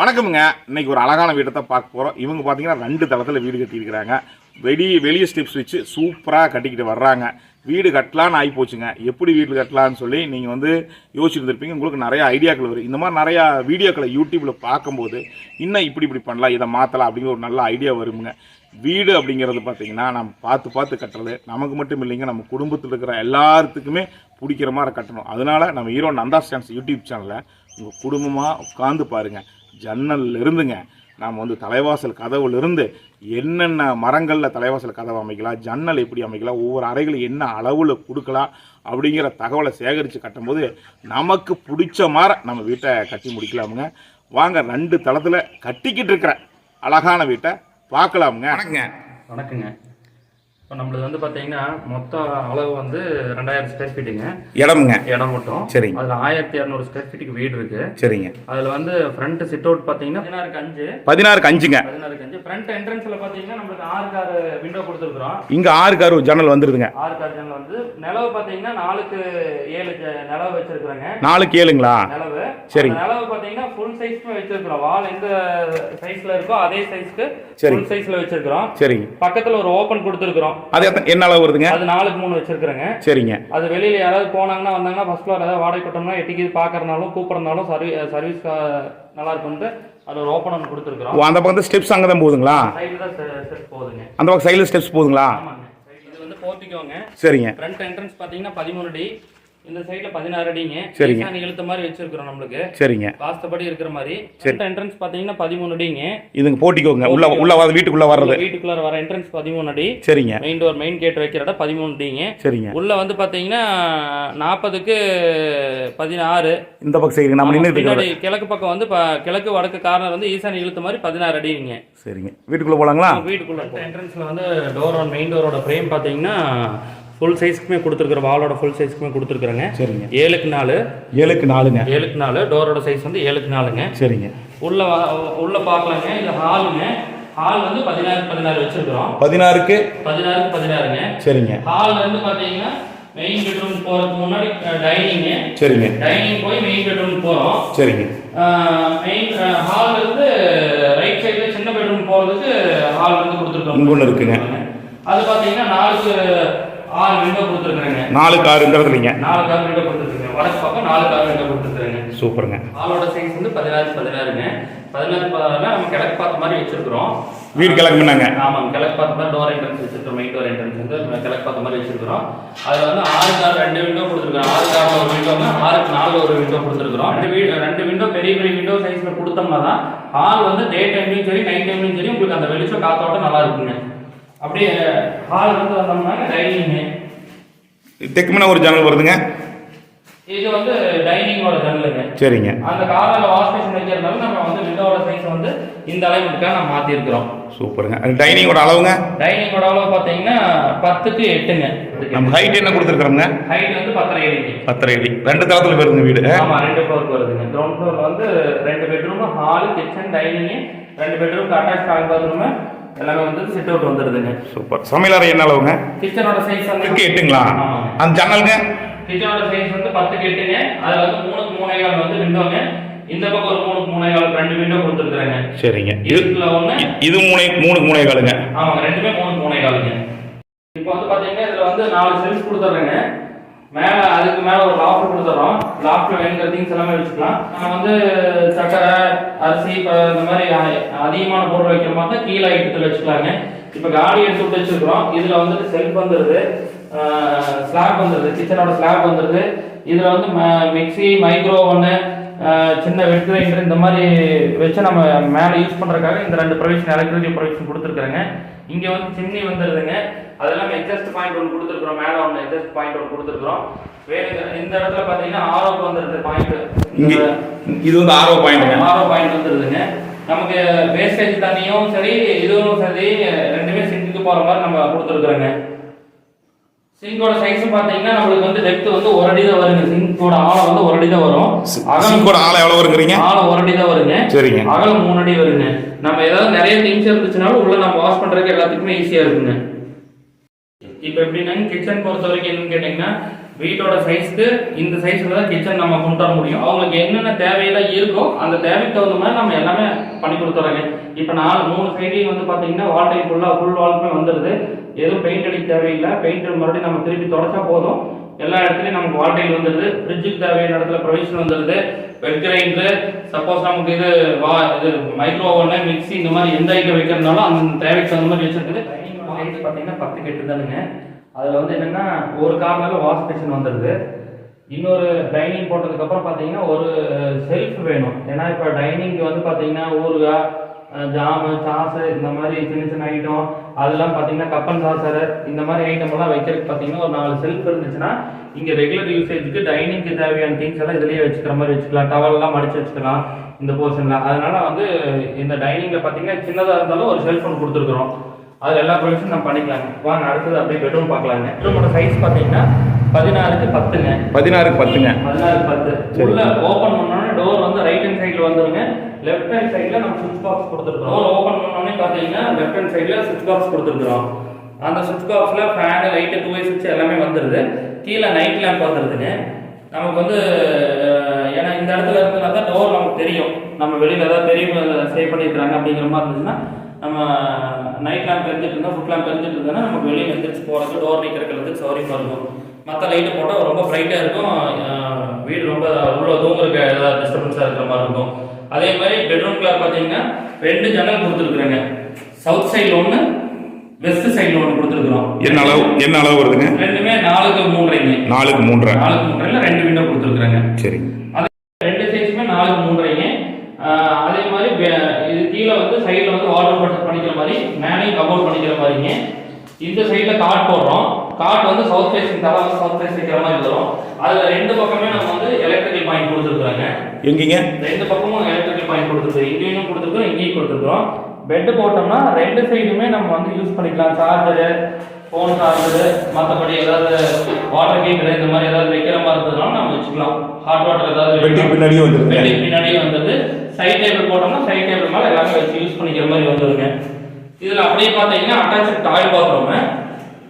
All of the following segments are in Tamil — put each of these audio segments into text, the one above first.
வணக்கமுங்க. இன்னைக்கு ஒரு அழகான வீட்டை தான் பார்க்க போகிறோம் இவங்க பார்த்தீங்கன்னா ரெண்டு தளத்தில் வீடு கட்டியிருக்கிறாங்க. வெளியே வெளியே ஸ்டெப்ஸ் வச்சு சூப்பராக கட்டிக்கிட்டு வர்றாங்க. வீடு கட்டலான்னு ஆகி போச்சுங்க எப்படி வீடு கட்டலான்னு சொல்லி நீங்கள் வந்து யோசிச்சுருந்துருப்பீங்க. உங்களுக்கு நிறைய ஐடியாக்கள் வரும். இந்த மாதிரி நிறையா வீடியோக்களை யூடியூப்பில் பார்க்கும்போது இன்னும் இப்படி இப்படி பண்ணலாம் இதை மாற்றலாம் அப்படிங்கிற ஒரு நல்ல ஐடியா வருமுங்க. வீடு அப்படிங்கிறது பார்த்தீங்கன்னா நம்ம பார்த்து பார்த்து கட்டுறது நமக்கு மட்டும் இல்லைங்க. நம்ம குடும்பத்தில் இருக்கிற எல்லாத்துக்குமே பிடிக்கிற மாதிரி கட்டணும். அதனால நம்ம ஹீரோ நந்தா ஸ்டான்ஸ் யூடியூப் சேனலில் உங்கள் குடும்பமாக உட்காந்து பாருங்கள் ஜன்னல்ல இருந்துங்க நாம் வந்து தலைவாசல் கதவுல இருந்து என்னென்ன மரங்களில் தலைவாசல் கதவு அமைக்கலாம் ஜன்னல் எப்படி அமைக்கலாம் ஒவ்வொரு அறைகளும் என்ன அளவில் கொடுக்கலாம் அப்படிங்கிற தகவலை சேகரித்து கட்டும்போது நமக்கு பிடிச்ச மாதிரி நம்ம வீட்டை கட்டி முடிக்கலாமுங்க. வாங்க ரெண்டு தளத்தில் கட்டிக்கிட்டு இருக்கிற அழகான வீட்டை பார்க்கலாமுங்க. வணக்கங்க. வணக்கங்க. இப்போ நம்மளது வந்து பார்த்தீங்கன்னா மொத்த அளவு வந்து ரெண்டாயிரம் ஸ்கொயர் ஃபீட்டுங்க இடமுங்க. இடம் மட்டும். சரிங்க. அதில் ஆயிரத்தி இரநூறு ஸ்கொயர் ஃபீட்டுக்கு வீடு இருக்கு. சரிங்க. அதில் வந்து ஃப்ரண்ட் சிட் அவுட் பார்த்தீங்கன்னா பதினாறுக்கு அஞ்சு. பதினாறுக்கு அஞ்சுங்க. பதினாறுக்கு அஞ்சு. ஃப்ரண்ட் என்ட்ரன்ஸில் பார்த்தீங்கன்னா நம்மளுக்கு ஆறு கார் விண்டோ கொடுத்துருக்குறோம். இங்கே ஆறு காரு ஜன்னல் வந்துருதுங்க. ஆறு கார் ஜன்னல் வந்து நிலவு பார்த்தீங்கன்னா நாலுக்கு ஏழு நிலவு வச்சிருக்கிறோங்க. நாலுக்கு ஏழுங்களா? நிலவு. சரிங்க. நிலவு பார்த்தீங்கன்னா ஃபுல் சைஸ்க்குமே வச்சிருக்கிறோம். வால் எந்த சைஸ்ல இருக்கோ அதே சைஸ்க்கு. ஃபுல் சைஸ்ல வச்சிருக்கிறோம். சரிங்க. பக்கத்துல ஒரு ஓபன் கொடுத்துருக்குறோம். அது என்ன அளவு வருதுங்க? அது நாலுக்கு மூணு வச்சிருக்கிறேங்க. சரிங்க. அது வெளியில யாராவது போனாங்கன்னா வந்தாங்கன்னா ஃபர்ஸ்ட் ஃப்ளோர் ஏதாவது வாடகை கொட்டோம்னா எட்டிக்கு பார்க்கறனாலும் கூப்பிட்றனாலும் சர்வீ சர்வீஸ் நல்லா இருக்கும்ட்டு அது ஒரு ஓப்பன் ஒன்று கொடுத்துருக்குறோம். ஓ அந்த பக்கம் ஸ்டெப்ஸ் அங்கே தான் போகுதுங்களா? சைடில் தான் செட் போகுதுங்க. அந்த பக்கம் சைடில் ஸ்டெப்ஸ் போகுதுங்களா? ஆமாங்க. இது வந்து போர்த்திக்கோங்க சரிங்க. ஃப்ரண்ட் என்ட்ரன்ஸ் பார்த்தீங்கன்னா பதிமூணு அடி இந்த சைடுல பதினாறு அடிங்க. சரிங்க. இழுத்த மாதிரி வச்சிருக்கிறோம் நம்மளுக்கு. சரிங்க. வாஸ்தபடி இருக்கிற மாதிரி. ஃப்ரண்ட் என்ட்ரன்ஸ் பார்த்தீங்கன்னா பதிமூணு அடிங்க. இதுங்க போட்டிக்கோங்க. உள்ள உள்ள வர வீட்டுக்குள்ள வர்றது. வீட்டுக்குள்ளார வர என்ட்ரன்ஸ் பதிமூணு அடி. சரிங்க. மெயின் டோர் மெயின் கேட் வைக்கிற இடம் பதிமூணு அடிங்க. சரிங்க. உள்ள வந்து பாத்தீங்கன்னா நாற்பதுக்கு பதினாறு. இந்த பக்கம் சைடு நம்ம இருக்கிறது கிழக்கு பக்கம் வந்து கிழக்கு வடக்கு கார்னர் வந்து ஈசானி இழுத்த மாதிரி பதினாறு அடிங்க. சரிங்க. வீட்டுக்குள்ள போலாங்களா? வீட்டுக்குள்ள என்ட்ரன்ஸ்ல வந்து டோர் மெயின் டோரோட ஃப்ரேம் பாத்தீங்கன்னா ஃபுல் சைஸ்க்குமே கொடுத்துருக்குற வாலோட ஃபுல் சைஸ்க்குமே கொடுத்துருக்குறேங்க. சரிங்க. ஏழுக்கு நாலு. ஏழுக்கு நாலுங்க. ஏழுக்கு நாலு டோரோட சைஸ் வந்து ஏழுக்கு நாலுங்க. சரிங்க. உள்ள உள்ள பார்க்கலாங்க. இது ஹாலுங்க ஹால் வந்து பதினாறு பதினாறு வச்சிருக்கிறோம். பதினாறுக்கு? பதினாறுக்கு பதினாறுங்க. சரிங்க. ஹால் வந்து பாத்தீங்கன்னா மெயின் பெட்ரூம் போறதுக்கு முன்னாடி டைனிங்கு சரிங்க. டைனிங் போய் மெயின் பெட்ரூம் போறோம். சரிங்க. மெயின் ஹால் இருந்து ரைட் சைடுல சின்ன பெட்ரூம் போறதுக்கு ஹால் வந்து கொடுத்துருக்கோம். ஒண்ணு இருக்குங்க. அது பாத்தீங்கன்னா நாலுக்கு ஆறு விண்டோ கொடுத்துருக்காங்க நாலு கார் இந்த இடத்துலங்க நாலு கார் விண்டோ கொடுத்துருக்காங்க வடக்கு பக்கம் நாலு கார் விண்டோ கொடுத்துருக்காங்க சூப்பருங்க. ஹாலோட சைஸ் வந்து பதினாறு பதினாறுங்க. பதினாறு பதினாறுனா நம்ம கிழக்கு பார்த்த மாதிரி வச்சிருக்கிறோம். வீடு கிளம்புனாங்க ஆமாம் கிழக்கு பார்த்த மாதிரி டோர் என்ட்ரன்ஸ் வச்சிருக்கோம் மெயின் டோர் என்ட்ரன்ஸ் வந்து கிழக்கு பார்த்த மாதிரி வச்சிருக்கிறோம். அதுல வந்து ஆறு கார் ரெண்டு விண்டோ கொடுத்துருக்கோம் ஆறு கார்ல ஒரு விண்டோங்க ஆறுக்கு நாலு ஒரு விண்டோ கொடுத்துருக்கோம் ரெண்டு வீ ரெண்டு விண்டோ பெரிய பெரிய விண்டோ சைஸ்ல கொடுத்தோம்னா தான் ஹால் வந்து டே டைம்லையும் சரி நைட் டைம்லையும் சரி உங்களுக்கு அந்த வெளிச்சம் காத்தோட்டம் நல்லா இருக்குங்க. அப்படியே ஹால் வந்து வந்தோம்னா டைனிங் தெக்குமன ஒரு ஜன்னல் வருதுங்க. இது வந்து டைனிங்கோட ஜன்னலுங்க சரிங்க. அந்த காரில் வாஷ் மிஷின் வைக்கிறதுனால நம்ம வந்து விண்டோட சைஸ் வந்து இந்த அளவுக்காக நம்ம மாத்தி இருக்கிறோம் சூப்பருங்க டைனிங்கோட அளவுங்க? டைனிங்கோட அளவு பார்த்தீங்கன்னா பத்துக்கு எட்டுங்க. நம்ம ஹைட் என்ன கொடுத்துருக்குறோங்க ஹைட் வந்து பத்தரை அடிங்க பத்தரை அடி ரெண்டு தளத்துல வருதுங்க வீடு. ஆமா ரெண்டு ஃப்ளோருக்கு வருதுங்க. கிரவுண்ட் ஃப்ளோர்ல வந்து ரெண்டு பெட்ரூம் ஹால் கிச்சன் டைனிங் ரெண்டு பெட்ரூம் அட்டாச் ஹால் பாத்ரூம் எல்லாமே வந்து சிட் அவுட் வந்துருதுங்க சூப்பர் சமையலறை என்ன அளவுங்க? கிச்சனோட சைஸ் வந்து எட்டுங்களா. அந்த ஜன்னலுங்க கிச்சனோட சைஸ் வந்து பத்துக்கு எட்டுங்க. அதுல வந்து மூணுக்கு மூணே கால் வந்து விண்டோங்க இந்த பக்கம் ஒரு மூணுக்கு மூணே கால் ரெண்டு விண்டோ கொடுத்துருக்குறாங்க. சரிங்க. இது இதுல ஒண்ணு இது மூணு மூணுக்கு மூணே காலுங்க? ஆமாங்க ரெண்டுமே மூணுக்கு மூணே காலுங்க. இப்போ வந்து பாத்தீங்கன்னா இதுல வந்து நாலு செல்ஃப் கொடுத்துட்றேங்க மேலே அதுக்கு மேலே ஒரு லாஃப்ட் கொடுத்துறோம். லாஃப்ட்டில் வேணுங்கிற திங்ஸ் எல்லாமே வச்சுக்கலாம். நம்ம வந்து சக்கரை அரிசி இப்போ இந்த மாதிரி அ- அதிகமான பொருள் வைக்கிற மாதிரி தான் கீழே ஐட்டத்தில் வச்சுக்கலாங்க. இப்போ காடி எடுத்து விட்டு வச்சுருக்குறோம். இதில் வந்துட்டு செல்ஃப் வந்துருது. ஸ்லாப் வந்துருது. கிச்சனோட ஸ்லாப் வந்துருது. இதில் வந்து மிக்ஸி மைக்ரோ ஒன்று சின்ன வெட் கிரைண்டர் இந்த மாதிரி வச்சு நம்ம மேலே யூஸ் பண்ணுறதுக்காக இந்த ரெண்டு ப்ரொவிஷன் எலக்ட்ரிக்கல் ப்ரொவிஷன் கொடுத்துருக்குறேங்க. இங்க வந்து சிம்னி வந்துருதுங்க. அதெல்லாம் எக்ஸஸ்ட் பாயிண்ட் ஒன்று கொடுத்துருக்குறோம். மேலே ஒன்று எக்ஸஸ்ட் பாயிண்ட் ஒன்று கொடுத்துருக்குறோம். வேணுங்க இந்த இடத்துல பார்த்தீங்கன்னா ஆரோக்கு வந்துருது பாயிண்ட் இங்க இது வந்து ஆரோ பாயிண்ட்டுங்க ஆரோ பாயிண்ட் வந்துருதுங்க. நமக்கு வேஸ்டேஜ் தண்ணியும் சரி இதுவும் சரி ரெண்டுமே சிங்குக்கு போற மாதிரி நம்ம கொடுத்துருக்குறோங்க. சிங்கோட சைஸ் பாத்தீங்கன்னா நம்மளுக்கு வந்து டெப்த் வந்து ஒரு அடி தான் வருங்க. சிங்கோட ஆழம் வந்து ஒரு அடி தான் வரும். சிங்கோட ஆளை எவ்வளவு வருங்கிறீங்க? ஆழம் ஒரு அடி தான் வருங்க. சரிங்க. அகலம் மூணு அடி வருங்க. நம்ம ஏதாவது நிறைய திங்ஸ் இருந்துச்சுனாலும் உள்ள நம்ம வாஷ் பண்றதுக்கு எல்லாத்துக்குமே ஈஸியா இருக்குங்க. இப்போ எப்படின்னா கிச்சன் பொறுத்த வரைக்கும் என்னன்னு கேட்டீங்கன்னா வீட்டோட சைஸ்க்கு இந்த சைஸ்ல தான் கிச்சன் நம்ம கொண்டு வர முடியும். அவங்களுக்கு என்னென்ன தேவையெல்லாம் இருக்கோ அந்த தேவைக்கு தகுந்த மாதிரி நம்ம எல்லாமே பண்ணி கொடுத்துறோங்க. இப்போ நாலு மூணு சைடையும் வந்து பார்த்தீங்கன்னா வால் டைப் ஃபுல்லாக ஃபுல் வால்க்குமே வந்துடுது. எதுவும் பெயிண்ட் அடிக்க தேவையில்லை. பெயிண்ட் மறுபடியும் நம்ம திருப்பி தொடச்சா போதும். எல்லா இடத்துலையும் நமக்கு வால்டைல் வந்துடுது. ஃப்ரிட்ஜுக்கு தேவையான இடத்துல ப்ரொவிஷன் வந்துடுது. வெட் கிரைண்டரு சப்போஸ் நமக்கு இது வா இது மைக்ரோ ஓவனு மிக்ஸி இந்த மாதிரி எந்த ஐட்டம் வைக்கிறதுனாலும் அந்த தேவைக்கு தகுந்த மாதிரி வச்சிருக்குது. டைனிங் பார்த்தீங்கன்னா பத்து கெட்டு தானுங்க. அதில் வந்து என்னென்னா ஒரு கார்னரில் வாஷ் பேஷன் வந்துடுது. இன்னொரு டைனிங் போட்டதுக்கப்புறம் பார்த்தீங்கன்னா ஒரு செல்ஃப் வேணும். ஏன்னா இப்போ டைனிங்க்கு வந்து பார்த்தீங்கன்னா ஊறுகாய் ஜாமு சாஸு இந்த மாதிரி சின்ன சின்ன ஐட்டம் அதெல்லாம் பார்த்தீங்கன்னா கப்பன் சாசரு இந்த மாதிரி ஐட்டம் எல்லாம் வைக்கிறதுக்கு பார்த்தீங்கன்னா ஒரு நாலு செல்ஃப் இருந்துச்சுன்னா இங்கே ரெகுலர் யூசேஜுக்கு டைனிங்க்கு தேவையான திங்ஸ் எல்லாம் இதுலேயே வச்சுக்கிற மாதிரி வச்சுக்கலாம். டவல்லாம் மடிச்சு வச்சுக்கலாம் இந்த போர்ஷனில் அதனால வந்து இந்த டைனிங்கில் பார்த்தீங்கன்னா சின்னதாக இருந்தாலும் ஒரு செல்ஃப் ஒன்று கொடுத்துருக்குறோம். அதில் எல்லா ப்ரொவிஷன் நம்ம பண்ணிக்கலாங்க. வாங்க அடுத்தது அப்படியே பெட்ரூம் பார்க்கலாங்க. பெட்ரூமோட சைஸ் பார்த்தீங்கன்னா பதினாறுக்கு பத்துங்க. பதினாறுக்கு பத்துங்க. பதினாறு பத்து. உள்ள ஓப்பன் பண்ணோன்னே டோர் வந்து ரைட் ஹேண்ட் சைடில் வந்துருங்க. லெஃப்ட் ஹேண்ட் சைடில் நம்ம சுவிட்ச் பாக்ஸ் கொடுத்துருக்கோம் டோர் ஓப்பன் பண்ணோடனே பார்த்தீங்கன்னா லெஃப்ட் ஹேண்ட் சைடில் சுவிட்ச் பாக்ஸ் கொடுத்துருக்குறோம். அந்த சுவிட்ச் பாக்ஸில் ஃபேனு லைட்டு டூ வே சுவிட்ச் எல்லாமே வந்துடுது கீழே நைட் லேம்ப் வந்துடுதுங்க நமக்கு வந்து ஏன்னா இந்த இடத்துல இருந்ததுனா தான் டோர் நமக்கு தெரியும். நம்ம வெளியில் ஏதாவது தெரியும் சேவ் பண்ணியிருக்கிறாங்க அப்படிங்கிற மாதிரி இருந்துச்சுன்னா நம்ம நைட் லேம்ப் எரிஞ்சிட்டு இருந்தால் ஃபுட் லேம்ப் எரிஞ்சிட்டு இருந்ததுன்னா நமக்கு வெளியே எந்திரிச்சு போகிறதுக்கு டோர் நிற்கிறதுக்கு சௌரியமாக இருக்கும் மற்ற லைட்டு போட்டால் ரொம்ப பிரைட்டாக இருக்கும். வீடு ரொம்ப உள்ள தூங்குறதுக்கு ஏதாவது டிஸ்டர்பன்ஸாக இருக்கிற மாதிரி இருக்கும். அதே மாதிரி பெட்ரூம்குள்ள பார்த்தீங்கன்னா ரெண்டு ஜன்னல் கொடுத்துருக்குறேங்க. சவுத் சைடில் ஒன்று வெஸ்ட் சைடில் ஒன்று கொடுத்துருக்குறோம். என்ன அளவு என்ன அளவு வருதுங்க? ரெண்டுமே நாலுக்கு மூன்றைங்க. நாலுக்கு மூன்றரை. நாலுக்கு மூன்றைல ரெண்டு விண்டோ கொடுத்துருக்குறேங்க. சரி. ரெண்டு சைஸுமே நாலுக்கு மூன்றைங்க. ஆஹ் அதே மாதிரி இது கீழே வந்து சைடில் வந்து வாட்டர் பாட்டில் பண்ணிக்கிற மாதிரி மேலேயும் கபோர்ட் பண்ணிக்கிற மாதிரிங்க. இந்த சைடில் காட் வந்து சவுத் ஃபேஸிங் தலை வந்து சவுத் ஃபேஸ் வைக்கிற மாதிரி வரும். அதில் ரெண்டு பக்கமே நம்ம வந்து எலக்ட்ரிக்கல் பாயிண்ட் கொடுத்துருக்குறாங்க. எங்கீங்க? ரெண்டு பக்கமும் எலக்ட்ரிக்கல் பாயிண்ட் கொடுத்துருக்கோம் இங்கேயும் கொடுத்துருக்கோம் இங்கேயும் கொடுத்துருக்கோம் பெட் போட்டோம்னா ரெண்டு சைடுமே நம்ம வந்து யூஸ் பண்ணிக்கலாம். சார்ஜரு ஃபோன் சார்ஜரு மற்றபடி ஏதாவது வாட்டர் ஹீட்டர் இந்த மாதிரி ஏதாவது வைக்கிற மாதிரி இருந்ததுனாலும் நம்ம வச்சுக்கலாம். ஹாட் வாட்டர் ஏதாவது பெட்டி. பின்னாடியே வந்துருங்க பெட்டி பின்னாடியே வந்தது சைட் டேபிள் போட்டோம்னா சைட் டேபிள் மேலே எல்லாமே வச்சு யூஸ் பண்ணிக்கிற மாதிரி வந்துருங்க இதில் அப்படியே பார்த்தீங்கன்னா அட்டாச் டாய்லெட் பாத்ரூமு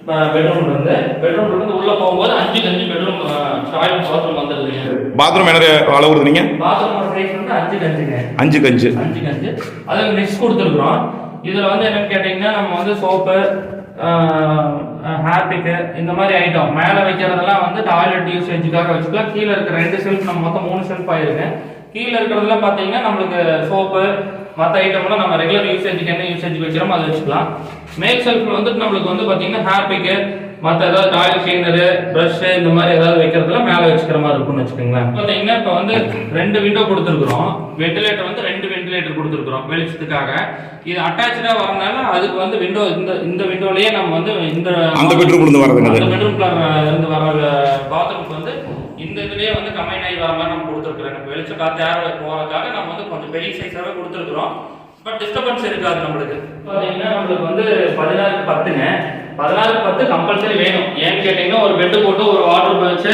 பெட்ரூம்ல இருந்து பெட்ரூம்ல இருந்து உள்ள போகும்போது அஞ்சு பெட்ரூம் டாய்லெட் பாத்ரூம் வந்துருதுங்க. பாத்ரூம் என்ன அளவு வருதுங்க பாத்ரூமோட சைஸ் வந்து அஞ்சுக்கு அஞ்சுங்க அஞ்சுக்கு அஞ்சு அஞ்சுக்கு அஞ்சு அதுக்கு நெக்ஸ்ட் கொடுத்துருக்குறோம். இதில் வந்து என்னன்னு கேட்டிங்கன்னா நம்ம வந்து சோப்பு ஹேர்பிக்கு இந்த மாதிரி ஐட்டம் மேலே வைக்கிறதெல்லாம் வந்து டாய்லெட் யூசேஜுக்காக வச்சுக்கலாம். கீழே இருக்கிற ரெண்டு செல்ஃப் நம்ம மொத்தம் மூணு செல்ஃப் ஆயிருக்கு கீழே இருக்கிறதெல்லாம் பார்த்தீங்கன்னா நம்மளுக்கு சோப்பு மற்ற ஐட்டம்லாம் நம்ம ரெகுலர் யூசேஜுக்கு என்ன யூசேஜ் வைக்கிறோமோ அதை வச்சுக்கலாம். மேல் செல்ஃபில் வந்துட்டு நம்மளுக்கு வந்து பார்த்தீங்கன்னா ஹேர்பிக்கு மற்ற ஏதாவது டாய்லெட் கிளீனரு ப்ரஷ்ஷு இந்த மாதிரி ஏதாவது வைக்கிறதுலாம் மேலே வச்சுக்கிற மாதிரி இருக்கும்னு வச்சுக்கோங்களேன். பார்த்தீங்கன்னா இப்போ வந்து ரெண்டு விண்டோ கொடுத்துருக்குறோம். வெண்டிலேட்டர் வந்து ரெண்டு வெண்டிலேட்டர் கொடுத்துருக்குறோம் வெளிச்சத்துக்காக. இது அட்டாச்சாக வரனால அதுக்கு வந்து விண்டோ இந்த இந்த விண்டோலயே நம்ம வந்து இந்த அந்த பெட்ரூம்ல இருந்து வர்றதுங்க அந்த பெட்ரூம்ல இருந்து வர பாத்ரூம்க்கு வந்து இந்த இதுலேயே வந்து கம்பைன் ஆகி வர மாதிரி நம்ம கொடுத்துருக்குறோம். வெளிச்ச காத்து ஏற போகிறதுக்காக நம்ம வந்து கொஞ்சம் பெரிய சைஸாகவே கொடுத்துருக்குறோம். பட் டிஸ்டர்பன்ஸ் இருக்காது நம்மளுக்கு. பார்த்தீங்கன்னா நம்மளுக்கு வந்து பதினாறுக்கு பத்துங்க. பதினாறுக்கு பத்து கம்பல்சரி வேணும். ஏன்னு கேட்டிங்கன்னா ஒரு பெட்டு போட்டு ஒரு வாட்டர் வச்சு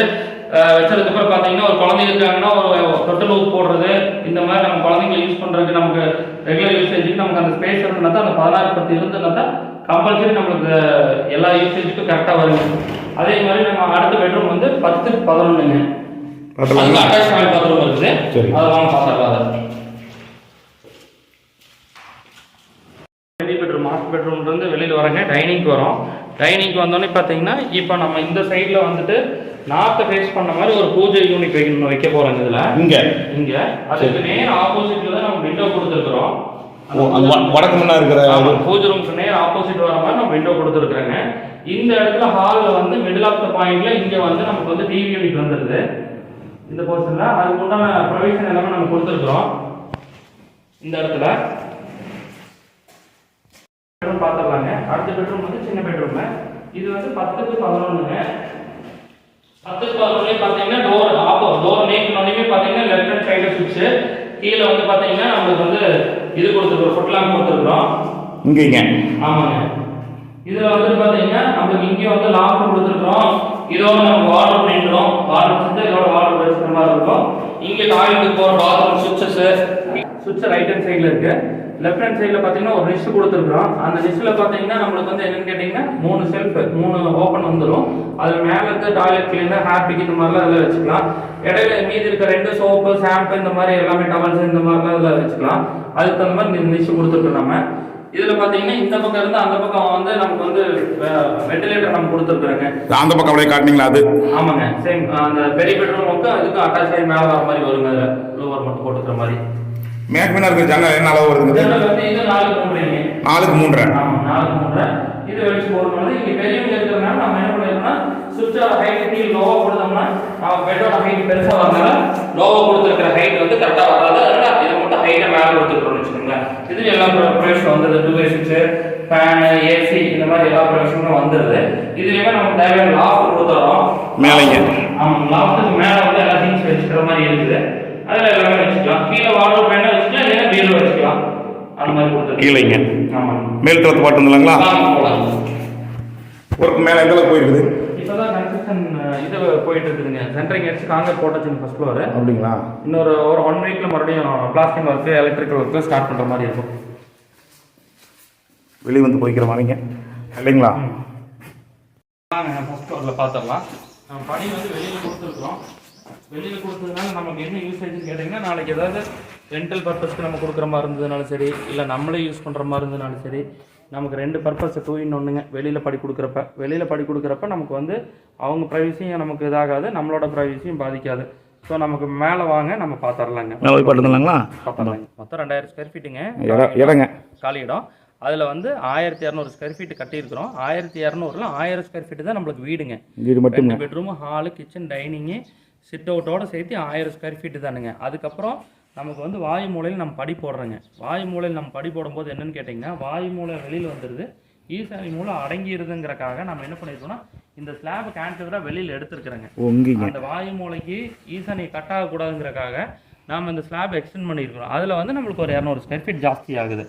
வச்சதுக்கப்புறம் வச்சதுக்கு அப்புறம் பார்த்தீங்கன்னா ஒரு குழந்தைங்க இருக்காங்கன்னா ஒரு தொட்டில் ஊப்பு போடுறது இந்த மாதிரி நம்ம குழந்தைங்களை யூஸ் பண்ணுறதுக்கு நமக்கு ரெகுலர் யூசேஜுக்கு நமக்கு அந்த ஸ்பேஸ் இருந்தால் தான் அந்த பதினாறு பத்து இருந்ததுன்னா தான் கம்பல்சரி நம்மளுக்கு எல்லா யூசேஜுக்கும் கரெக்டாக வருங்க. அதே மாதிரி நம்ம அடுத்த பெட்ரூம் வந்து பத்துக்கு பதினொன்றுங்க? அதுக்கு அட்டாச் டாய்லெட் பாத்ரூம் இருக்குது. அதை வாங்க அதை பெட்ரூம் மாஸ்டர் இருந்து வெளியில வரங்க டைனிங்க்கு வரோம். டைனிங்க்கு வந்தோடனே பார்த்தீங்கன்னா இப்போ நம்ம இந்த சைடில் வந்துட்டு நார்த்தை ஃபேஸ் பண்ண மாதிரி ஒரு பூஜை யூனிட் வைக்கணும் வைக்க போறோங்க இதுல. இங்க. இங்க. அதுக்கு நேர் ஆப்போசிட்ல தான் நம்ம விண்டோ கொடுத்துருக்குறோம். வடக்கு முன்னா இருக்கிற பூஜை ரூம்க்கு நேர் ஆப்போசிட் வர மாதிரி நம்ம விண்டோ கொடுத்துருக்குறேங்க. இந்த இடத்துல ஹால்ல வந்து மிடில் ஆஃப் த பாயிண்ட்ல இங்க வந்து நமக்கு வந்து டிவி யூனிட் வந்துருது. இந்த போர்ஷன்ல அதுக்கு உண்டான ப்ரொவிஷன் எல்லாமே நம்ம கொடுத்துருக்குறோம். இந்த இடத்துல. பெட்ரூம் பார்த்துடலாங்க அடுத்த பெட்ரூம் வந்து சின்ன பெட்ரூம் இது வந்து பத்துக்கு பதினொன்றுங்க பத்துக்கு பதினொன்றுலேயே பார்த்தீங்கன்னா டோர் ஆப்போ டோர் நீக்கினோடனே பார்த்தீங்கன்னா லெஃப்ட் ஹேண்ட் சைடு சுவிட்சு கீழே வந்து பார்த்தீங்கன்னா நம்மளுக்கு வந்து இது கொடுத்துருக்கோம் ஃபுட் லேம்ப் கொடுத்துருக்குறோம். இங்கீங்க. ஆமாங்க. இதுல வந்து பாத்தீங்கன்னா நம்மளுக்கு இங்கே வந்து லாக் கொடுத்துருக்கோம் இதோட நம்ம வாட்டர் பண்ணிட்டுறோம் வாட்டர் செஞ்சு இதோட வாட்டர் வச்சுக்கிற மாதிரி இருக்கும். இங்க டாய்லெட்டுக்கு போற பாத்ரூம் சுவிச்சஸ் சுவிட்ச் ரைட் ஹேண்ட் சைடில் இருக்கு. லெஃப்ட் ஹேண்ட் சைடில் பார்த்தீங்கன்னா ஒரு நிஷ் கொடுத்துருக்குறோம். அந்த நிஷ்ல பார்த்தீங்கன்னா நம்மளுக்கு வந்து என்னன்னு கேட்டிங்கன்னா மூணு செல்ஃப் மூணு ஓப்பன் வந்துடும் அது மேலே இருக்க டாய்லெட் கிளீனர் ஹேர்பிக் இந்த மாதிரிலாம் அதில் வச்சுக்கலாம். இடையில மீதி இருக்க ரெண்டு சோப்பு ஷாம்பு இந்த மாதிரி எல்லாமே டவல்ஸ் இந்த மாதிரிலாம் அதில் வச்சுக்கலாம். அதுக்கு தகுந்த மாதிரி நிஷ் கொடுத்துருக்கோம் நம்ம. இதுல பாத்தீங்கன்னா இந்த பக்கம் இருந்து அந்த பக்கம் வந்து நமக்கு வந்து வெண்டிலேட்டர் நம்ம கொடுத்துருக்குறோங்க. அந்த பக்கம் அப்படியே காட்டினீங்களா அது? ஆமாங்க. சேம் அந்த பெரிய பெட்ரூமுக்கு அதுக்கும் அட்டாச் ஆகி மேல வர மாதிரி வருங்க. அதுல லோவர் மட்டும் போட்டுக்கிற மாதிரி. மேக்மினா இருக்க ஜன்னல் என்ன அளவு மூணுங்க நாலுக்கு மூன்றரை இது வெளிச்சு போடுறது இங்க பெரியவங்க இருக்கிறதுனால நம்ம என்ன பண்ணிருக்கோம்னா சுவிட்சோட ஹைட் கீழ் லோவா கொடுத்தோம்னா நம்ம பெட்டோட ஹைட் பெருசா வரனால லோவா கொடுத்துருக்கிற ஹைட் வந்து கரெக்டா வராது. அதனால இதை மட்டும் ஹைட்டை மேல கொடுத்துருக்கோம்னு வச்சுக்கோங்களேன். இது எல்லா ப்ரொவிஷன் வந்தது. டூ ஃபேன் ஏசி இந்த மாதிரி எல்லா ப்ரொவிஷனும் வந்துருது. இதுலயுமே நமக்கு தேவையான லாஃப்ட் கொடுத்துறோம். மேலைங்க. ஆமா லாஃப்ட்டுக்கு மேல வந்து எல்லா திங்ஸ் வச்சுக்கிற மாதிரி இருக்குது. அதுல எல்லாமே வச்சுக்கலாம். கீழே வாட்டர் பேனா வச்சுக்கலாம் இல்லைன்னா பீரோ வச்சுக்கலாம். அந்த மாதிரி கொடுத்துருக்கோம் கீழைங்க. ஆமாங்க மேல் தளத்து பாட்டு போலாம். ஒர்க் மேலே எந்த அளவுக்கு போயிருக்குது? இப்பதான் கன்ஸ்ட்ரக்ஷன் இது போயிட்டு இருக்குதுங்க. சென்ட்ரிங் அடிச்சு காங்கிரட் போட்டாச்சுங்க ஃபர்ஸ்ட் ஃப்ளோர் அப்படிங்களா? இன்னொரு ஒரு ஒன் வீக்ல மறுபடியும் plastic work electrical work start பண்ற மாதிரி இருக்கும். வெளியே வந்து போய்க்கிற மாதிரிங்க. இல்லைங்களா? வாங்க ஃபர்ஸ்ட் ஃப்ளோரில் பார்த்துடலாம் பணி வந்து வெளியில் கொடுத்துருக்குறோம். வெளியில் கொடுத்ததுனால நமக்கு என்ன யூசேஜ்னு கேட்டிங்கன்னா நாளைக்கு ஏதாவது ரெண்டல் பர்பஸ்க்கு நம்ம கொடுக்குற மாதிரி இருந்ததுனாலும் சரி இல்லை நம்மளே யூஸ் பண்ணுற மாதிரி இருந்ததுனாலும் சரி நமக்கு ரெண்டு பர்பஸ் டூ இன் ஒன்றுங்க வெளியில் படி கொடுக்குறப்ப. வெளியில் படி கொடுக்குறப்ப நமக்கு வந்து அவங்க ப்ரைவசியும் நமக்கு இதாகாது நம்மளோட ப்ரைவசியும் பாதிக்காது. ஸோ நமக்கு மேலே வாங்க நம்ம பார்த்துடலாங்க மேலே போய் வந்துங்களா பார்த்துடலாங்க மொத்தம் ரெண்டாயிரம் ஸ்கொயர் ஃபீட்டுங்க இடங்க. காலி இடம். அதில் வந்து ஆயிரத்தி இரநூறு ஸ்கொயர் ஃபீட் கட்டியிருக்கிறோம். ஆயிரத்தி இரநூறுல ஆயிரம் ஸ்கொயர் ஃபீட் தான் நம்மளுக்கு வீடுங்க. வீடு மட்டும் bedroom hall kitchen dining sit அவுட்டோட சேர்த்து ஆயிரம் ஸ்கொயர் ஃபீட்டு தானுங்க. அதுக்கப்புறம் நமக்கு வந்து வாயு மூலையில் நம்ம படி போடுறோங்க. வாயு மூலையில் நம்ம படி போடும்போது என்னன்னு கேட்டிங்கன்னா வாயு மூலை வெளியில் வந்துடுது ஈசானி மூலை அடங்கிடுதுங்கிறக்காக நம்ம என்ன பண்ணியிருக்கோம்னா இந்த ஸ்லாப் கேன்சராக வெளியில் எடுத்துருக்குறோங்க. அந்த வாயு மூலைக்கு ஈசானி கட் ஆகக்கூடாதுங்கிறக்காக நாம் இந்த ஸ்லாப் எக்ஸ்டெண்ட் பண்ணியிருக்கிறோம் அதில் வந்து நம்மளுக்கு ஒரு இரநூறு ஸ்கொயர் ஃபீட் ஜாஸ்தி ஆகுது.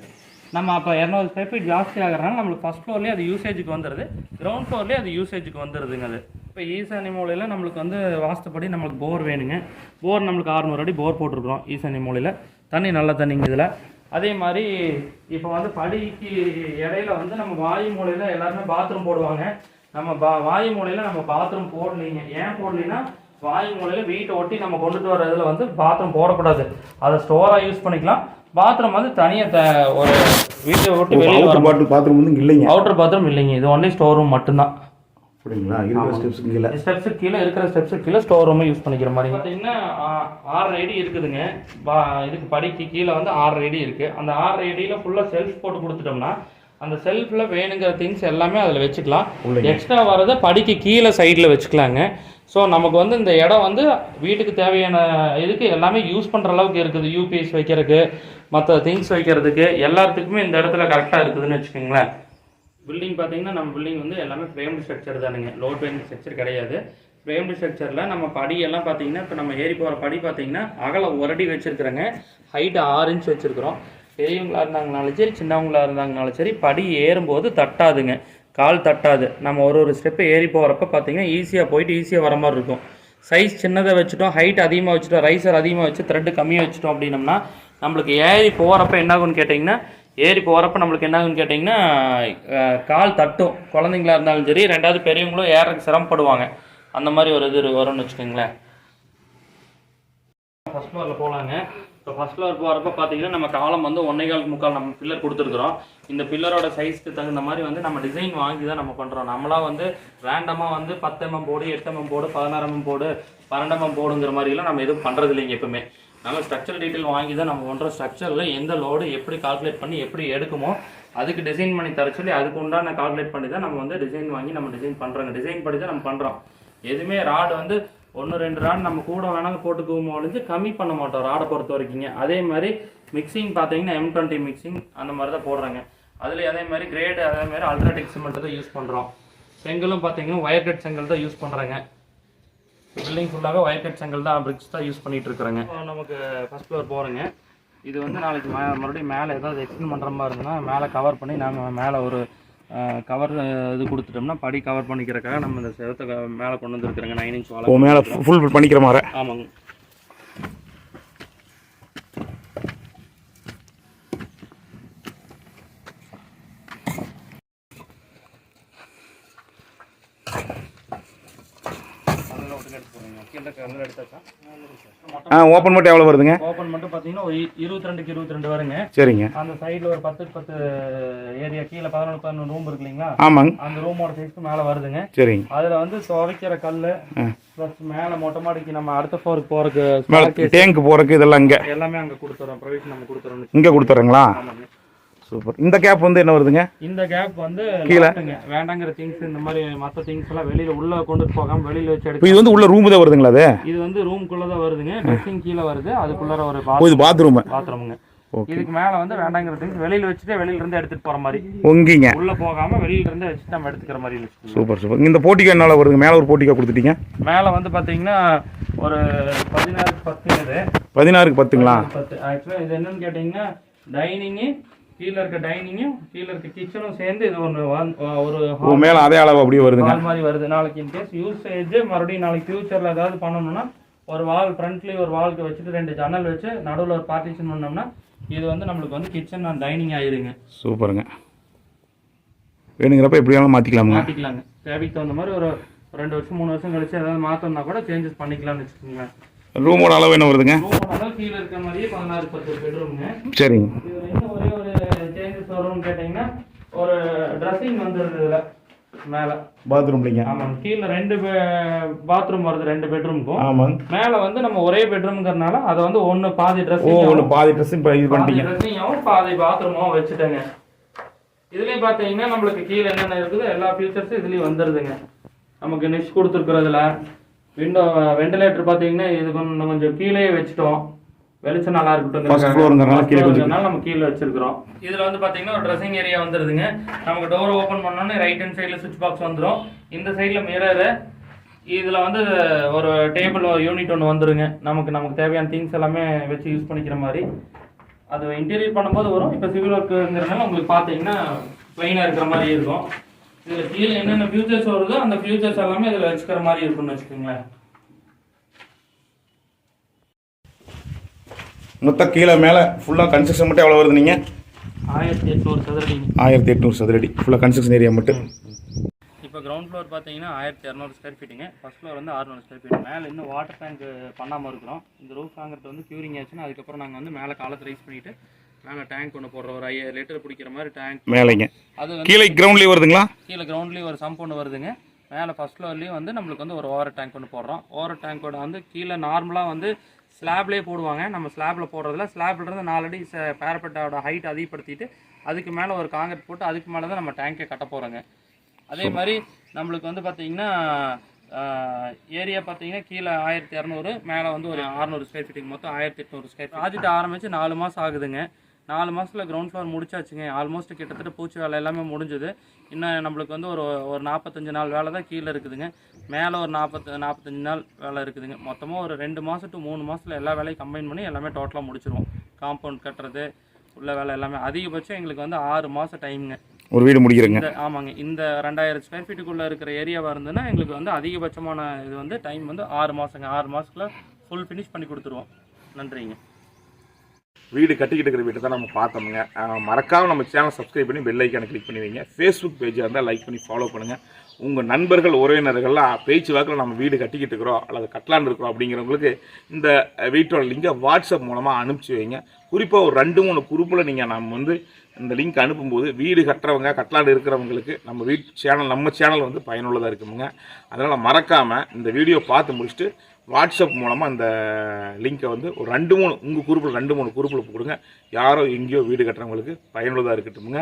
நம்ம அப்போ இரநூறு ஸ்கொயர் ஃபீட் ஜாஸ்தி ஆகிறனால நம்மளுக்கு ஃபஸ்ட் ஃப்ளோர்லேயே அது யூசேஜுக்கு வந்துடுது கிரவுண்ட் ஃப்ளோர்லேயே அது யூசேஜுக்கு வந்துடுதுங்க அது. இப்போ ஈசானி மூலையில் நம்மளுக்கு வந்து வாஸ்துப்படி நம்மளுக்கு போர் வேணுங்க. போர் நம்மளுக்கு 600 அடி போர் போட்டிருக்கிறோம் ஈசானி மூலையில். தண்ணி நல்ல தண்ணிங்க இதில். அதே மாதிரி இப்போ வந்து படிக்கு இடையில வந்து நம்ம வாயு மூலையில் எல்லாருமே பாத்ரூம் போடுவாங்க. நம்ம பா வாயு மூலையில் நம்ம பாத்ரூம் போடலைங்க. ஏன் போடலைன்னா வாயு மூலையில வீட்டை ஒட்டி நம்ம கொண்டுட்டு வர இதில் வந்து பாத்ரூம் போடக்கூடாது. அதை ஸ்டோராக யூஸ் பண்ணிக்கலாம். பாத்ரூம் வந்து தனியாக த ஒரு வீட்டை விட்டு வெளியே பாத்ரூம் வந்து இல்லைங்க. அவுட்டர் பாத்ரூம் இல்லைங்க. இது ஒன்லி ஸ்டோர் ரூம் மட்டும்தான். அப்படிங்களா? இருக்கிற ஸ்டெப்ஸ் கீழே. ஸ்டெப்ஸு கீழே இருக்கிற ஸ்டெப்ஸு கீழே ஸ்டோர் ரூமை யூஸ் பண்ணிக்கிற மாதிரி. பார்த்தீங்கன்னா ஆறு ஐடி இருக்குதுங்க. பா இதுக்கு படிக்கு கீழே வந்து ஆறு ஐடி இருக்குது அந்த ஆறு ஐடியில் ஃபுல்லாக செல்ஃப் போட்டு கொடுத்துட்டோம்னா அந்த செல்ஃபில் வேணுங்கிற திங்ஸ் எல்லாமே அதில் வச்சுக்கலாம். எக்ஸ்ட்ரா வரதை படிக்கு கீழே சைடில் வச்சுக்கலாங்க. ஸோ நமக்கு வந்து இந்த இடம் வந்து வீட்டுக்கு தேவையான இதுக்கு எல்லாமே யூஸ் பண்ணுற அளவுக்கு இருக்குது. யூபிஎஸ் வைக்கிறதுக்கு மற்ற திங்ஸ் வைக்கிறதுக்கு எல்லாத்துக்குமே இந்த இடத்துல கரெக்டாக இருக்குதுன்னு வச்சுக்கோங்களேன். பில்டிங் பார்த்தீங்கன்னா நம்ம பில்டிங் வந்து எல்லாமே ஃப்ரேம்டு ஸ்ட்ரக்சர் தானுங்க. லோட் பெயிண்ட் ஸ்ட்ரக்சர் கிடையாது. ஃப்ரேம்டு ஸ்ட்ரக்சரில் நம்ம படியெல்லாம் பார்த்தீங்கன்னா இப்போ நம்ம ஏறி போகிற படி பார்த்தீங்கன்னா அகலம் ஒரு அடி வச்சுருக்குறோங்க. ஹைட்டு ஆறு இன்ச் வச்சுருக்குறோம். பெரியவங்களா இருந்தாங்கனாலும் சரி சின்னவங்களா இருந்தாங்கனாலும் சரி படி ஏறும்போது தட்டாதுங்க. கால் தட்டாது. நம்ம ஒரு ஒரு ஸ்டெப்பு ஏறி போகிறப்ப பார்த்தீங்கன்னா ஈஸியாக போயிட்டு ஈஸியாக வர மாதிரி இருக்கும். சைஸ் சின்னதை வச்சுட்டோம் ஹைட் அதிகமாக வச்சுட்டோம் ரைசர் அதிகமாக வச்சு த்ரெட்டு கம்மியாக வச்சுட்டோம் அப்படின்னம்னா நம்மளுக்கு ஏறி போகிறப்ப என்ன ஆகும்னு கேட்டிங்கன்னா ஏறி போகிறப்ப நம்மளுக்கு என்னாகும்னு கேட்டிங்கன்னா கால் தட்டும். குழந்தைங்களா இருந்தாலும் சரி ரெண்டாவது பெரியவங்களும் ஏறதுக்கு சிரமப்படுவாங்க. அந்த மாதிரி ஒரு இது வரும்னு வச்சுக்கோங்களேன். ஃபர்ஸ்ட் ஃப்ளோரில் போகலாங்க இப்போ ஃபர்ஸ்ட் ஃப்ளோர் போகிறப்ப பார்த்தீங்கன்னா நம்ம காலம் வந்து ஒன்னே கால் முக்கால் நம்ம பில்லர் கொடுத்துருக்குறோம். இந்த பில்லரோட சைஸ்க்கு தகுந்த மாதிரி வந்து நம்ம டிசைன் வாங்கி தான் நம்ம பண்ணுறோம் நம்மளாம் வந்து ரேண்டமாக வந்து பத்து எம்எம் போடு எட்டு எம்எம் போடு பதினாறு எம்எம் போடு பன்னெண்டு எம்எம் போடுங்கிற மாதிரிலாம் நம்ம எதுவும் பண்ணுறது இல்லைங்க எப்பவுமே. நம்ம ஸ்ட்ரக்சர் டீட்டெயில் வாங்கி தான் நம்ம பண்ணுற ஸ்ட்ரக்சரில் எந்த லோடு எப்படி கால்குலேட் பண்ணி எப்படி எடுக்குமோ அதுக்கு டிசைன் பண்ணி தர சொல்லி அதுக்கு உண்டான கால்குலேட் பண்ணி தான் நம்ம வந்து டிசைன் வாங்கி நம்ம டிசைன் பண்ணுறோங்க டிசைன் படி தான் நம்ம பண்ணுறோம் எதுவுமே ராடு வந்து ஒன்று ரெண்டு ராட் நம்ம கூட வேணாலும் போட்டுக்குவோம் ஒழிஞ்சு கம்மி பண்ண மாட்டோம் ராடை பொறுத்த வரைக்குங்க. அதே மாதிரி மிக்சிங் பார்த்தீங்கன்னா எம் டுவெண்ட்டி மிக்சிங் அந்த மாதிரி தான் போடுறாங்க. அதில் அதே மாதிரி கிரேடு அதே மாதிரி அல்ட்ராடெக் சிமெண்ட் தான் யூஸ் பண்ணுறோம் செங்கலும் பார்த்தீங்கன்னா ஒயர் கட் செங்கல் தான் யூஸ் பண்ணுறாங்க பில்டிங் ஃபுல்லாகவே ஒயர் கட் செங்கல் தான் பிரிக்ஸ் தான் யூஸ் பண்ணிட்டு இருக்கிறாங்க. நமக்கு ஃபர்ஸ்ட் ஃப்ளோர் போகிறேங்க இது வந்து நாளைக்கு மே மறுபடியும் மேலே ஏதாவது எக்ஸ்டெண்ட் பண்ணுற மாதிரி இருந்ததுன்னா மேலே கவர் பண்ணி நாங்கள் மேலே ஒரு கவர் இது கொடுத்துட்டோம்னா படி கவர் பண்ணிக்கிறக்காக நம்ம இந்த செவத்தை மேலே கொண்டு வந்துருக்குறோங்க நைன் இன்ச் மேலே ஃபுல் பண்ணிக்கிற மாதிரி. ஆமாங்க எடுத்து போடுங்க கீழே கல்லர் எடுத்தாச்சா ஆ ஓப்பன் மட்டும் எவ்வளோ வருதுங்க? ஓப்பன் மட்டும் பார்த்தீங்கன்னா ஒரு இருபத்தி ரெண்டுக்கு இருபத்தி ரெண்டு வருங்க. சரிங்க. அந்த சைடில் ஒரு பத்துக்கு பத்து ஏரியா கீழே பதினொன்று பதினொன்று ரூம் இருக்கு இல்லைங்களா? ஆமாங்க. அந்த ரூமோட சைஸ்க்கு மேலே வருதுங்க. சரிங்க. அதில் வந்து துவைக்கிற கல் ப்ளஸ் மேலே மொட்டை மாடிக்கு நம்ம அடுத்த ஃப்ளோருக்கு போகிறதுக்கு மேலே டேங்க் போகிறக்கு இதெல்லாம் இங்கே. எல்லாமே அங்கே கொடுத்துறோம். ப்ரொவிஷன் நம்ம கொடுத்துறோம் இங்கே கொடுத்துட்றீங்களா ஆமாங்க. சூப்பர் இந்த கேப் வந்து என்ன வருதுங்க? இந்த கேப் வந்து கீழே? வேண்டாங்கிற திங்ஸ் இந்த மாதிரி மற்ற திங்ஸ் எல்லாம் வெளியில உள்ள கொண்டு போகாம வெளியில வச்சு எடுத்து இது வந்து உள்ள ரூம் தான் வருதுங்களா அது? இது வந்து ரூம்குள்ள தான் வருதுங்க. ட்ரெஸ்ஸிங் கீழே வருது. அதுக்குள்ளார ஒரு இது பாத்ரூமு பாத்ரூமுங்க ஓகே இதுக்கு மேல வந்து வேண்டாங்கிற திங்ஸ் வெளியில வச்சுட்டு வெளியில இருந்து எடுத்துட்டு போற மாதிரி. ஒங்கிங்க உள்ள போகாம வெளியில இருந்து வச்சுட்டு நம்ம எடுத்துக்கிற மாதிரி சூப்பர் சூப்பர் இந்த போட்டிக்கு என்னால வருதுங்க? மேலே ஒரு போட்டிக்கா கொடுத்துட்டீங்க? மேல வந்து பாத்தீங்கன்னா ஒரு பதினாறு பத்து இது. பதினாறுக்கு பத்துங்களா? பத்து. ஆக்சுவலா இது என்னன்னு கேட்டீங்கன்னா டைனிங்கு கீழே இருக்க டைனிங்கும் கீழே இருக்க கிச்சனும் சேர்ந்து இது ஒன்று ஒரு மேலே அதே அளவு அப்படியே வருதுங்க. வால் மாதிரி வருது. நாளைக்கு இன்கேஸ் யூசேஜ் மறுபடியும் நாளைக்கு ஃபியூச்சரில் ஏதாவது பண்ணணும்னா ஒரு வால் ஃப்ரண்ட்லேயும் ஒரு வால்க்கு வச்சுட்டு ரெண்டு ஜன்னல் வச்சு நடுவில் ஒரு பார்ட்டிஷன் பண்ணோம்னா இது வந்து நம்மளுக்கு வந்து கிச்சன் அண்ட் டைனிங் ஆயிருங்க. சூப்பருங்க. வேணுங்கிறப்ப எப்படி வேணாலும் மாற்றிக்கலாமுங்க மாற்றிக்கலாங்க தேவைக்கு தகுந்த மாதிரி ஒரு ரெண்டு வருஷம் மூணு வருஷம் கழிச்சு ஏதாவது மாற்றணும்னா கூட சேஞ்சஸ் பண்ணிக்கலாம்னு வச்சுக்கோங்களேன். ரூமோட அளவு என்ன வருதுங்க? ரூம் கீழே இருக்க மாதிரியே பதினாறு பத்து பெட்ரூமுங்க சரிங்க இதுல இன்னும் ஒரே ஒரு சேஞ்சஸ் வரும்னு கேட்டிங்கன்னா ஒரு ட்ரெஸ்ஸிங் வந்துருது இதில் மேலே பாத்ரூம்லிங்க ஆமாங்க கீழே ரெண்டு பாத்ரூம் வருது ரெண்டு பெட்ரூமுக்கும் ஆமாங்க மேல வந்து நம்ம ஒரே பெட்ரூம்ங்கறனால அதை வந்து ஒண்ணு பாதி ட்ரெஸ் ஓ ஒன்று பாதி ட்ரெஸ் இப்போ இது பண்ணிட்டீங்க. ட்ரெஸ்ஸையும் பாதி பாத்ரூமும் வச்சுட்டேங்க. இதுலயும் பாத்தீங்கன்னா நம்மளுக்கு கீழே என்னென்ன இருக்குதோ? எல்லா ஃபீச்சர்ஸும் இதுலயும் வந்துருதுங்க. நமக்கு நெக்ஸ்ட் கொடுத்துருக்குறதுல விண்டோ வெண்டிலேட்டர் பாத்தீங்கன்னா இது கொஞ்சம் கொஞ்சம் கீழே வச்சுட்டோம். வெளிச்சம் நல்லா இருக்கட்டும் நம்ம கீழே வச்சிருக்கிறோம். இதுல வந்து பாத்தீங்கன்னா ஒரு ட்ரெஸ்ஸிங் ஏரியா வந்துருதுங்க. நமக்கு டோர் ஓபன் பண்ணோன்னே ரைட் ஹேண்ட் சைடுல சுவிட்ச் பாக்ஸ் வந்துரும். இந்த சைடுல மிரர் இதுல வந்து ஒரு டேபிள் யூனிட் ஒன்று வந்துருங்க. நமக்கு நமக்கு தேவையான திங்ஸ் எல்லாமே வச்சு யூஸ் பண்ணிக்கிற மாதிரி. அது இன்டீரியர் பண்ணும்போது வரும். இப்போ சிவில் ஒர்க்குங்கிறனால உங்களுக்கு பார்த்தீங்கன்னா ப்ளைனாக இருக்கிற மாதிரி இருக்கும். இதில் கீழே என்னென்ன ஃபியூச்சர்ஸ் வருதோ அந்த ஃபியூச்சர்ஸ் எல்லாமே இதில் வச்சுக்கிற மாதிரி இருக்கும்னு வச்சுக்கோங்களேன். மொத்தம் கீழே மேலே ஃபுல்லாக கன்ஸ்ட்ரக்ஷன் மட்டும் எவ்வளோ வருது நீங்கள் ஆயிரத்தி எட்நூறு சதுரடிங்க ஆயிரத்தி எட்நூறு சதுரடி. ஃபுல்லாக கன்ஸ்ட்ரக்ஷன் ஏரியா மட்டும். இப்போ கிரவுண்ட் ஃப்ளோர் பார்த்தீங்கன்னா ஆயிரத்தி இரநூறு ஸ்கொயர் ஃபீட்டுங்க ஃபர்ஸ்ட் ஃப்ளோர் வந்து அறுநூறு ஸ்கொயர் ஃபீட் மேலே இன்னும் வாட்டர் டேங்க் பண்ணாமல் இருக்கிறோம். இந்த ரூஃப் வாங்குறது வந்து க்யூரிங் ஆச்சுன்னா அதுக்கப்புறம் நாங்கள் வந்து மேலே காலத்தை ரைஸ் பண்ணிட்டு மேலே டேங்க் ஒன்று போடுறோம் ஒரு ஐயாயிரம் லிட்டர் பிடிக்கிற மாதிரி டேங்க் மேலேங்க. அது கீழே கிரவுண்ட்லேயே வருதுங்களா? கீழே கிரவுண்ட்லேயும் ஒரு சம்ப் ஒன்று வருதுங்க. மேலே ஃபர்ஸ்ட் ஃப்ளோர்லேயும் வந்து நம்மளுக்கு வந்து ஒரு ஓவர் டேங்க் ஒன்று போடுறோம். ஓவர் டேங்கோட வந்து கீழே நார்மலாக வந்து ஸ்லாப்லேயே போடுவாங்க. நம்ம ஸ்லாப்பில் போடுறதுல ஸ்லாப்லேருந்து நாலடி பேரப்பெட்டோட ஹைட் அதிகப்படுத்திட்டு அதுக்கு மேலே ஒரு காங்கிரட் போட்டு அதுக்கு மேலே தான் நம்ம டேங்கை கட்ட போகிறோங்க அதே மாதிரி நம்மளுக்கு வந்து பார்த்தீங்கன்னா ஏரியா பார்த்தீங்கன்னா கீழே ஆயிரத்தி இரநூறு மேலே வந்து ஒரு அறநூறு ஸ்கொயர் ஃபீட்டுக்கு மொத்தம் ஆயிரத்தி எட்நூறு ஸ்கொயர் ப்ராஜெக்ட் ஆரம்பித்து நாலு மாதம் ஆகுதுங்க. நாலு மாதத்தில் கிரவுண்ட் ஃப்ளோர் முடிச்சாச்சுங்க. ஆல்மோஸ்ட் கிட்டத்தட்ட பூச்சி வேலை எல்லாமே முடிஞ்சுது. இன்னும் நம்மளுக்கு வந்து ஒரு ஒரு நாற்பத்தஞ்சு நாள் வேலை தான் கீழே இருக்குதுங்க. மேலே ஒரு நாற்பத்து நாற்பத்தஞ்சு நாள் வேலை இருக்குதுங்க. மொத்தமாக ஒரு ரெண்டு மாதம் டு மூணு மாதத்தில் எல்லா வேலையும் கம்பைன் பண்ணி எல்லாமே டோட்டலாக முடிச்சிருவோம். காம்பவுண்ட் கட்டுறது உள்ள வேலை எல்லாமே. அதிகபட்சம் எங்களுக்கு வந்து ஆறு மாதம் டைமுங்க ஒரு வீடு முடிக்கிறேங்க. ஆமாங்க. இந்த ரெண்டாயிரம் ஸ்கொயர் ஃபீட்டுக்குள்ளே இருக்கிற ஏரியாவாக இருந்ததுன்னா எங்களுக்கு வந்து அதிகபட்சமான இது வந்து டைம் வந்து ஆறு மாதங்க ஆறு மாதத்துக்குள்ள ஃபுல் ஃபினிஷ் பண்ணி கொடுத்துருவோம். நன்றிங்க. வீடு கட்டிக்கிட்டு இருக்கிற வீட்டை தான் நம்ம பார்த்தோமுங்க. மறக்காமல் நம்ம சேனல் சப்ஸ்கிரைப் பண்ணி பெல் ஐக்கானை கிளிக் பண்ணி வைங்க ஃபேஸ்புக் பேஜாக இருந்தால் லைக் பண்ணி ஃபாலோ பண்ணுங்கள் உங்கள் நண்பர்கள் உறவினர்கள்லாம் பேச்சு வாக்கில் நம்ம வீடு கட்டிக்கிட்டு இருக்கிறோம் அல்லது கட்டலான்னு இருக்கிறோம் அப்படிங்கிறவங்களுக்கு இந்த வீட்டோட லிங்கை வாட்ஸ்அப் மூலமாக அனுப்பிச்சி வைங்க. குறிப்பாக ஒரு ரெண்டு மூணு குரூப்பில் நீங்கள் நம்ம வந்து இந்த லிங்க் அனுப்பும்போது வீடு கட்டுறவங்க கட்டலாடு இருக்கிறவங்களுக்கு நம்ம வீட் சேனல் நம்ம சேனல் வந்து பயனுள்ளதாக இருக்குமுங்க. அதனால் மறக்காமல் இந்த வீடியோ பார்த்து முடிச்சுட்டு வாட்ஸ்அப் மூலமாக அந்த லிங்க்கை வந்து ஒரு ரெண்டு மூணு உங்கள் குரூப்பில் ரெண்டு மூணு குரூப்பில் கொடுங்க யாரோ எங்கேயோ வீடு கட்டுறவங்களுக்கு பயனுள்ளதாக இருக்கட்டுமுங்க.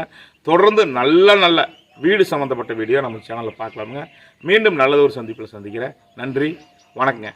தொடர்ந்து நல்ல நல்ல வீடு சம்மந்தப்பட்ட வீடியோ நம்ம சேனலில் பார்க்கலாமுங்க. மீண்டும் நல்லதொரு சந்திப்பில் சந்திக்கிறேன். நன்றி வணக்கங்க.